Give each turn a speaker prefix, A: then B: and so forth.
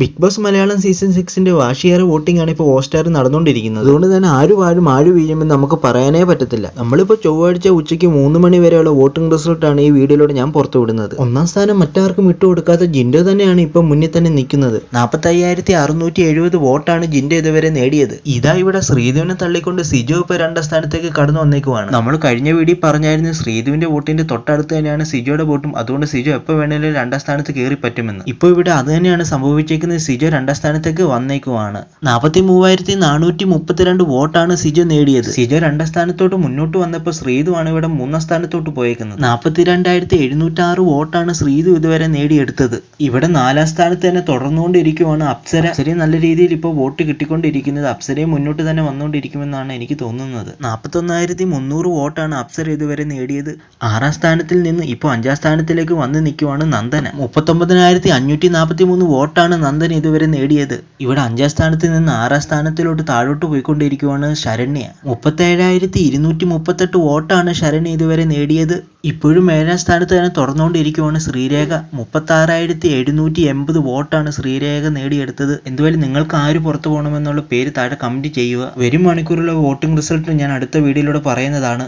A: Big Boss Malayalam season സിക്സിന്റെ വാഷിയർ voting ആണ് ഇപ്പോൾ ഹോസ്റ്റാർ നടന്നുകൊണ്ടിരിക്കുന്നത്. അതുകൊണ്ട് തന്നെ ആരും ആരും ആര് വീഴുമെന്ന് നമുക്ക് പറയാനേ പറ്റത്തില്ല. നമ്മളിപ്പോൾ ചൊവ്വാഴ്ച ഉച്ചയ്ക്ക് മൂന്ന് മണി വരെയുള്ള വോട്ടിംഗ് റിസൾട്ടാണ് ഈ വീഡിയോയിലൂടെ ഞാൻ പുറത്തു വിടുന്നത് ഒന്നാം സ്ഥാനം മറ്റാർക്കും വിട്ടുകൊടുക്കാത്ത ജിൻഡോ തന്നെയാണ് ഇപ്പം മുന്നിൽ തന്നെ നിൽക്കുന്നത്. നാൽപ്പത്തി അയ്യായിരത്തി അറുന്നൂറ്റി എഴുപത് വോട്ടാണ് ജിൻഡോ ഇതുവരെ നേടിയത്. ഇതാ ഇവിടെ ശ്രീധുവിനെ തള്ളിക്കൊണ്ട് സിജോ ഇപ്പോൾ രണ്ടാം സ്ഥാനത്തേക്ക് കടന്നു വന്നേക്കുവാണ്. നമ്മൾ കഴിഞ്ഞ വീഡിയോ പറഞ്ഞായിരുന്നു ശ്രീധുവിന്റെ വോട്ടിന്റെ തൊട്ടടുത്ത് തന്നെയാണ് സിജോയുടെ വോട്ടും. അതുകൊണ്ട് സിജോ എപ്പോൾ വേണേലും രണ്ടാം സ്ഥാനത്ത് കയറി പറ്റുമെന്ന്. ഇപ്പോൾ ഇവിടെ അത് തന്നെയാണ് സംഭവിച്ചേക്കുന്നത്. സിജോ രണ്ടാം സ്ഥാനത്തേക്ക് വന്നേക്കുവാണ്. നാൽപ്പത്തി മൂവായിരത്തി നാനൂറ്റി മുപ്പത്തിരണ്ട് വോട്ടാണ് സിജോ നേടിയത്. സിജോ രണ്ടാം സ്ഥാനത്തോട്ട് മുന്നോട്ട് വന്നപ്പോൾ ശ്രീതുവാണ് ഇവിടെ മൂന്നാം സ്ഥാനത്തോട്ട് പോയേക്കുന്നത്. നാൽപ്പത്തി രണ്ടായിരത്തി എഴുന്നൂറ്റാറ് വോട്ടാണ് ശ്രീതു ഇതുവരെ നേടിയെടുത്തത്. ഇവിടെ നാലാം സ്ഥാനത്ത് തന്നെ തുടർന്നുകൊണ്ടിരിക്കുവാണ് അപ്സര. അപ്സരയും നല്ല രീതിയിൽ ഇപ്പോൾ വോട്ട് കിട്ടിക്കൊണ്ടിരിക്കുന്നത്. അപ്സരയും മുന്നോട്ട് തന്നെ വന്നുകൊണ്ടിരിക്കുമെന്നാണ് എനിക്ക് തോന്നുന്നത്. നാൽപ്പത്തൊന്നായിരത്തി മുന്നൂറ് വോട്ടാണ് അപ്സര ഇതുവരെ നേടിയത്. ആറാം സ്ഥാനത്തിൽ നിന്ന് ഇപ്പോൾ അഞ്ചാം സ്ഥാനത്തിലേക്ക് വന്ന് നിൽക്കുവാണ് നന്ദന. മുപ്പത്തൊമ്പതിനായിരത്തി അഞ്ഞൂറ്റി നാൽപ്പത്തി മൂന്ന് വോട്ടാണ് നന്ദൻ ഇതുവരെ നേടിയത് ഇവിടെ അഞ്ചാം സ്ഥാനത്ത് നിന്ന് ആറാം സ്ഥാനത്തിലോട്ട് താഴോട്ട് പോയിക്കൊണ്ടിരിക്കുവാണ് ശരണ്യ. മുപ്പത്തേഴായിരത്തി ഇരുന്നൂറ്റി മുപ്പത്തെട്ട് വോട്ടാണ് ശരണ്യ ഇതുവരെ നേടിയത്. ഇപ്പോഴും ഏഴാം സ്ഥാനത്ത് തന്നെ തുറന്നുകൊണ്ടിരിക്കുവാണ് ശ്രീരേഖ. മുപ്പത്താറായിരത്തി എഴുന്നൂറ്റി എൺപത് വോട്ടാണ് ശ്രീരേഖ നേടിയെടുത്തത്. എന്തുവായാലും നിങ്ങൾക്ക് ആര് പുറത്തു പോകണമെന്നുള്ള പേര് താഴെ കമന്റ് ചെയ്യുക. വരും മണിക്കൂറിലെ വോട്ടിംഗ് റിസൾട്ട് ഞാൻ അടുത്ത വീഡിയോയിലൂടെ പറയുന്നതാണ്.